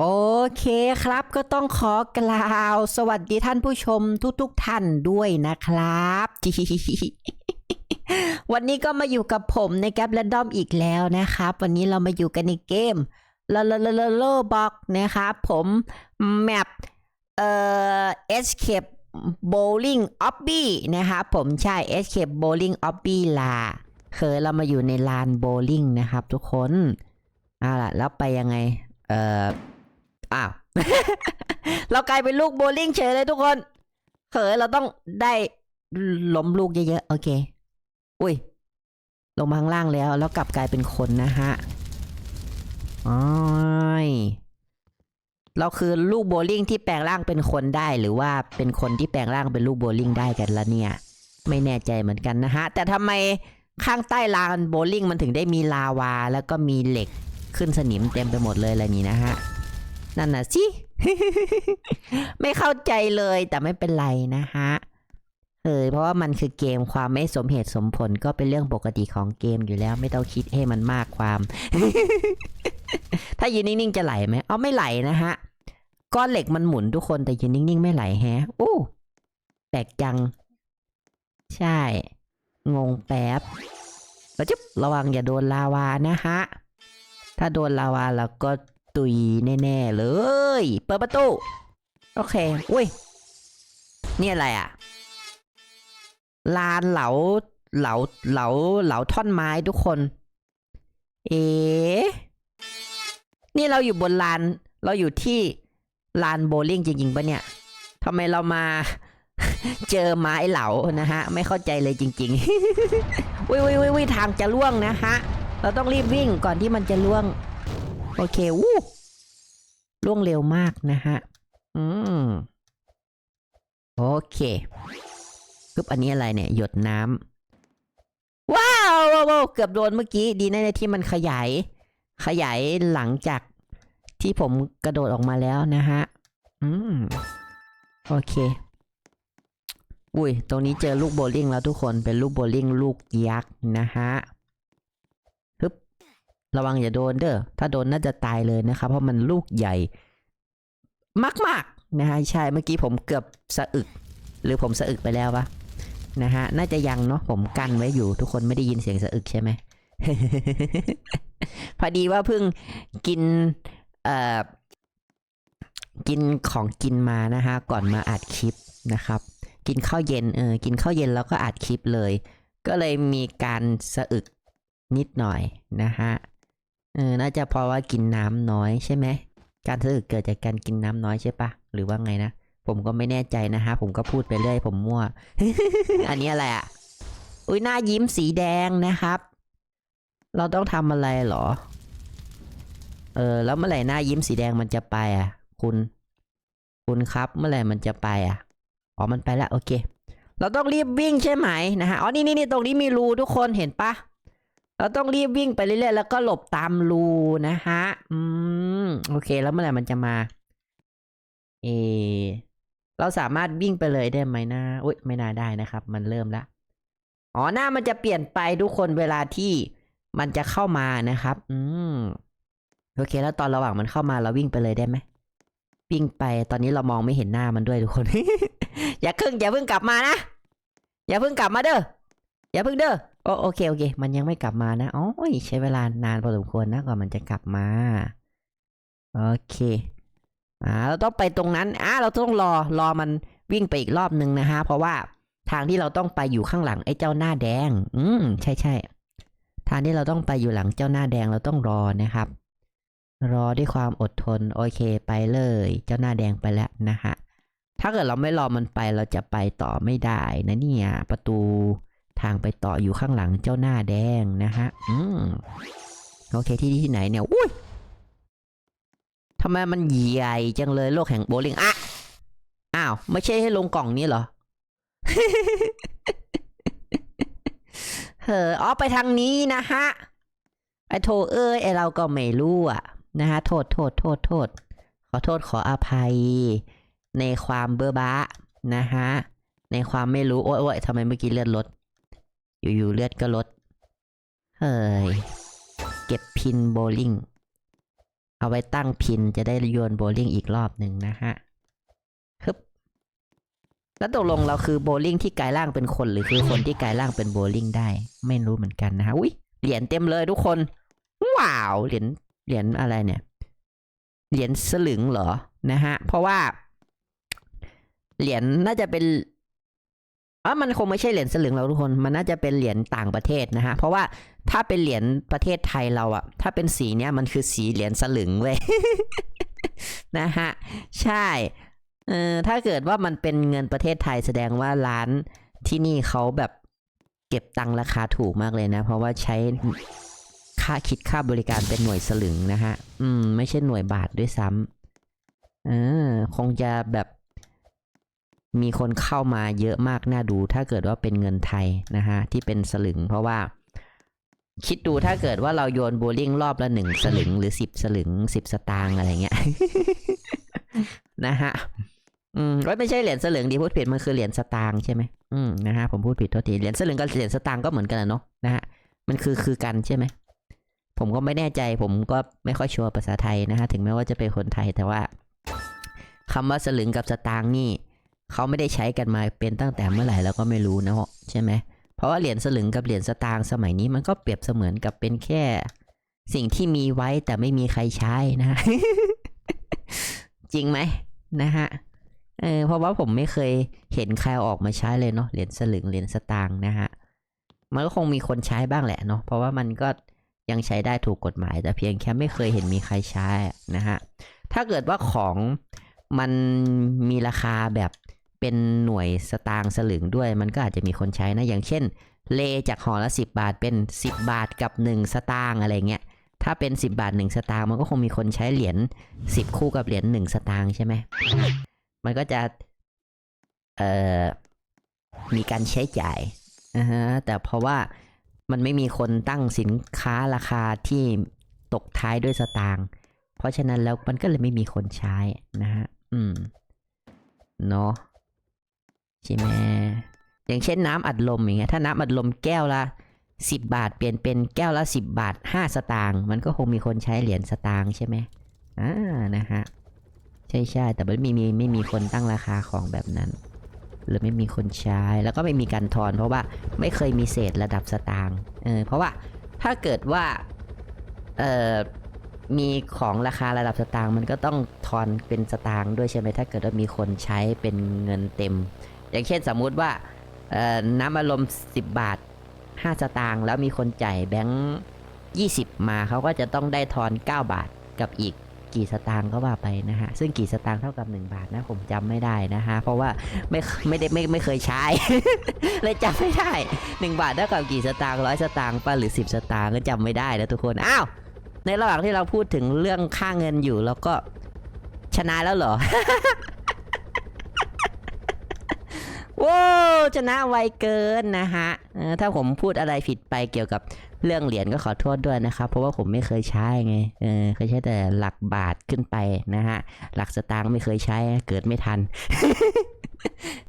โอเคครับก็ต้องขอกล่าว สวัสดีท่านผู้ชมทุกๆทท่านด้วยนะครับ วันนี้ก็มาอยู่กับผมในแกปแรนดอมอีกแล้วนะครับ วันนี้เรามาอยู่กันในเกมลลลลโลบ็อกนะครับผมแมปเอ่อ escape bowling obby นะครับผมใช่ escape bowling obby ลาเคยเรามาอยู่ในลานโบลิ่งนะครับทุกคนเอาล่ะแล้วไปยังไงเอ่อ อ้าว เรากลายเป็นลูกโบลิ่งเฉยเลยทุกคนเขยเราต้องได้ล้มลูกเยอะๆ โอเค อุ้ย ลงมาข้างล่างแล้ว แล้วกลับกลายเป็นคนนะฮะอ้อยเราคือลูกโบลิ่งที่แปลงร่างเป็นคนได้หรือว่าเป็นคนที่แปลงร่างเป็นลูกโบลิ่งได้กันละเนี่ย ไม่แน่ใจเหมือนกันนะฮะ แต่ทำไมข้างใต้ลานโบลิ่งมันถึงได้มีลาวา แล้วก็มีเหล็กขึ้นสนิมเต็มไปหมดเลยอะไรนี้นะฮะ นั่นน่ะสิ ไม่เข้าใจเลยแต่ไม่เป็นไรนะฮะเออเพราะว่ามันคือเกมความไม่สมเหตุสมผลก็เป็นเรื่องปกติของเกมอยู่แล้ว ไม่ต้องคิดให้มันมากความ ถ้ายืนนิ่งๆจะไหลไหมเอาไม่ไหลนะฮะก้อนเหล็กมันหมุนทุกคนแต่ยืนนิ่งๆไม่ไหลแฮะอู้แปลกจัง ใช่ งงแป๊บแล้วจุ๊บระวังอย่าโดนลาวานะฮะ ถ้าโดนลาวาแล้วก็ ตุยแน่ๆเลย เปิดประตู โอเค อุ้ย นี่อะไรอะลานเหลา เหลา เหลา เหลาท่อนไม้ทุกคน เอ๋นี่เราอยู่บนลาน เราอยู่ที่ลานโบว์ลิ่งจริงๆปะเนี่ยทำไมเรามาเจอไม้เหลานะฮะ ไม่เข้าใจเลยจริงๆวิววิววิทางจะล่วงนะฮะ เราต้องรีบวิ่งก่อนที่มันจะล่วง โอเควู้ล่วงเร็วมากนะฮะ อืม โอเคปึ๊บอันนี้อะไรเนี่ย หยดน้ำว้าวว้าวเกือบโดนเมื่อกี้ดีนะที่มันขยาย ขยายหลังจากที่ผมกระโดดออกมาแล้วนะฮะ อืม โอเค อุ้ย ตรงนี้เจอลูกโบลิ่งแล้วทุกคนเป็นลูกโบลิ่งลูกยักษ์นะฮะ ระวังอย่าโดนเด้อ ถ้าโดนน่าจะตายเลยนะครับ เพราะมันลูกใหญ่ มากๆนะฮะ ใช่ เมื่อกี้ผมเกือบสะอึก หรือผมสะอึกไปแล้ววะ นะฮะ น่าจะยังเนาะ ผมกันไว้อยู่ ทุกคนไม่ได้ยินเสียงสะอึกใช่ไหม พอดีว่าเพิ่งกิน เอ่อ กินของกินมานะฮะ ก่อนมาอัดคลิปนะครับ กินข้าวเย็น เออ กินข้าวเย็นแล้วก็อัดคลิปเลย ก็เลยมีการสะอึกนิดหน่อยนะฮะ น่าจะเพราะว่ากินน้ำน้อยใช่ไหม การสะอึกเกิดจากการกินน้ำน้อยใช่ปะ หรือว่าไงนะ ผมก็ไม่แน่ใจนะฮะ ผมก็พูดไปเรื่อยผมมั่ว อันนี้อะไรอะ อุ้ยหน้ายิ้มสีแดงนะครับ เราต้องทำอะไรหรอ เออ แล้วเมื่อไหร่หน้ายิ้มสีแดงมันจะไปอะ คุณ คุณครับเมื่อไหร่มันจะไปอะ อ๋อ มันไปแล้วโอเค เราต้องรีบวิ่งใช่ไหมนะฮะ อ๋อ นี่นี่ตรงนี้มีรูทุกคนเห็นปะ เราต้องรีบวิ่งไปเรื่อยๆแล้วก็หลบตามรูนะฮะ อืม โอเค แล้วเมื่อไหร่มันจะมา เอ เราสามารถวิ่งไปเลยได้ไหมนะอุ้ยไม่น่าได้นะครับ มันเริ่มละ อ๋อ หน้ามันจะเปลี่ยนไปทุกคนเวลาที่มันจะเข้ามานะครับ อืม โอเค แล้วตอนระหว่างมันเข้ามาเราวิ่งไปเลยได้ไหมวิ่งไป ตอนนี้เรามองไม่เห็นหน้ามันด้วยทุกคน อย่าครึ่งอย่าเพิ่งกลับมานะ อย่าเพิ่งกลับมาเด้อ อย่าเพิ่งเด้อ โอโอเคโอเค มันยังไม่กลับมานะอ๋อใช้เวลานานพอสมควรนะกว่ามันจะกลับมา โอเคอ่าเราต้องไปตรงนั้นอ่าเราต้องรอรอมันวิ่งไปอีกรอบหนึ่งนะฮะ เพราะว่าทางที่เราต้องไปอยู่ข้างหลังไอ้เจ้าหน้าแดง อืมใช่ใช่ทางที่เราต้องไปอยู่หลังเจ้าหน้าแดงเราต้องรอนะครับ รอด้วยความอดทนโอเคไปเลย เจ้าหน้าแดงไปแล้วนะฮะถ้าเกิดเราไม่รอมันไปเราจะไปต่อไม่ได้นะเนี่ยประตู ทางไปต่ออยู่ข้างหลังเจ้าหน้าแดงนะฮะ อืม โอเคที่นี่ที่ไหนเนี่ย อุ้ยทำไมมันใหญ่จังเลยโลกแห่งโบว์ลิ่งอะอ้าว ไม่ใช่ให้ลงกล่องนี้เหรอเฮ้ออ๋อไปทางนี้นะฮะ ไอโทเอ้ยไอเราก็ไม่รู้อะนะฮะ โทษโทษโทษโทษ ขอโทษขออภัย ในความเบอร์บะนะฮะ ในความไม่รู้ โอ้ยโอ้ยทำไมเมื่อกี้เลือดลด อยู่ๆเลือดก็ลด เฮ้ย เก็บพินโบลิ่ง เอาไว้ตั้งพินจะได้โยนโบลิ่งอีกรอบหนึ่งนะฮะฮึบแล้วตกลงเราคือโบลิ่งที่กลายร่างเป็นคนหรือคือคนที่กลายร่างเป็นโบลิ่งได้ ไม่รู้เหมือนกันนะฮะ อุ้ยเหรียญเต็มเลยทุกคน ว้าว เหรียญ เหรียญอะไรเนี่ย เหรียญสลึงเหรอ นะฮะ เพราะว่า เหรียญน่าจะเป็น อะมันคงไม่ใช่เหรียญสลึงเราทุกคน มันน่าจะเป็นเหรียญต่างประเทศนะฮะ เพราะว่าถ้าเป็นเหรียญประเทศไทยเราอะถ้าเป็นสีเนี้ยมันคือสีเหรียญสลึงเว้ย นะฮะ ใช่ เออถ้าเกิดว่ามันเป็นเงินประเทศไทยแสดงว่าร้านที่นี่เขาแบบเก็บตังค์ราคาถูกมากเลยนะ เพราะว่าใช้ค่าคิดค่าบริการเป็นหน่วยสลึงนะฮะ อืม ไม่ใช่หน่วยบาทด้วยซ้ำเออคงจะแบบ มีคนเข้ามาเยอะมากน่าดู ถ้าเกิดว่าเป็นเงินไทยนะฮะที่เป็นสลึง เพราะว่า คิดดูถ้าเกิดว่าเราโยนโบลิ่งรอบละหนึ่งสลึงหรือสิบสลึงสิบสตางค์อะไรเงี้ยนะฮะอืมไม่ใช่เหรียญสลึงดีพูดผิดมันคือเหรียญสตางค์ใช่ไหมอืมนะฮะผมพูดผิดโทษทีเหรียญสลึงกับเหรียญสตางค์ก็เหมือนกันอะเนาะนะฮะมันคือคือกันใช่ไหมผมก็ไม่แน่ใจ ผมก็ไม่ค่อยชัวร์ภาษาไทยนะฮะถึงแม้ว่าจะเป็นคนไทยแต่ว่าคำว่าสลึงกับสตางค์นี่ เขาไม่ได้ใช้กันมาเป็นตั้งแต่เมื่อไหร่เราก็ไม่รู้นะใช่ไหมเพราะว่าเหรียญสลึงกับเหรียญสตางค์สมัยนี้มันก็เปรียบเสมือนกับเป็นแค่ สิ่งที่มีไว้แต่ไม่มีใครใช้นะฮะจริงไหมนะฮะเออเพราะว่าผมไม่เคยเห็นใครอออกมาใช้เลยเนาะเหรียญสลึงเหรียญสตางค์นะฮะมันก็คงมีคนใช้บ้างแหละเนาะเพราะว่ามันก็ยังใช้ได้ถูกกฎหมาย แต่เพียงแค่ไม่เคยเห็นมีใครใช้นะฮะถ้าเกิดว่าของมันมีราคาแบบ เป็นหน่วยสตางค์สลึงด้วย มันก็อาจจะมีคนใช้นะ อย่างเช่น เลจากห่อละสิบาทเป็น 10 บาทกับ 1 สตางค์อะไรเงี้ย ถ้าเป็น 10 บาท 1 สตางค์มันก็คงมีคนใช้เหรียญ10 คู่กับเหรียญ1 สตางค์ใช่ไหม มันก็จะเอ่อมีการใช้จ่ายนะฮะ แต่เพราะว่ามันไม่มีคนตั้งสินค้าราคาที่ตกท้ายด้วยสตางค์ เพราะฉะนั้นแล้วมันก็เลยไม่มีคนใช้นะฮะ อืม เนาะ ใช่ไหมอย่างเช่นน้ำอัดลมอย่างเงี้ยถ้าน้ำอัดลมแก้วละสิบบาท เปลี่ยนเป็นแก้วละสิบบาทห้าสตางค์มันก็คงมีคนใช้เหรียญสตางค์ใช่ไหมอ่านะฮะใช่ใช่แต่ไม่มีมีไม่มีคนตั้งราคาของแบบนั้น หรือไม่มีคนใช้แล้วก็ไม่มีการทอน เพราะว่าไม่เคยมีเศษระดับสตางค์เออเพราะว่าถ้าเกิดว่าเอ่อมีของราคาระดับสตางค์มันก็ต้องทอนเป็นสตางค์ด้วยใช่ไหมถ้าเกิดว่ามีคนใช้เป็นเงินเต็ม อย่างเช่นสมมุติว่าน้ำอารมณ์ 10 บาท 5 สตางค์แล้วมีคนจ่ายแบงค์20 มาเขาก็จะต้องได้ทอน 9 บาทกับอีกกี่สตางค์ก็ว่าไปนะฮะ ซึ่งกี่สตางค์เท่ากับ 1 บาทนะผมจำไม่ได้นะฮะ เพราะว่าไม่ไม่ได้ไม่ไม่เคยใช้ เลยจำไม่ได้ 1 บาทเท่ากับกี่สตางค์ร้อยสตางค์ป่ะหรือ 10 สตางค์ก็จำไม่ได้นะทุกคน อ้าว ในระหว่างที่เราพูดถึงเรื่องค่าเงินอยู่แล้วก็ชนะแล้วเหรอ ว้าว ชนะไวเกินนะฮะเออถ้าผมพูดอะไรผิดไปเกี่ยวกับเรื่องเหรียญก็ขอโทษด้วยนะครับ เพราะว่าผมไม่เคยใช้ไง เออเคยใช้แต่หลักบาทขึ้นไปนะฮะ หลักสตางค์ไม่เคยใช้เกิดไม่ทัน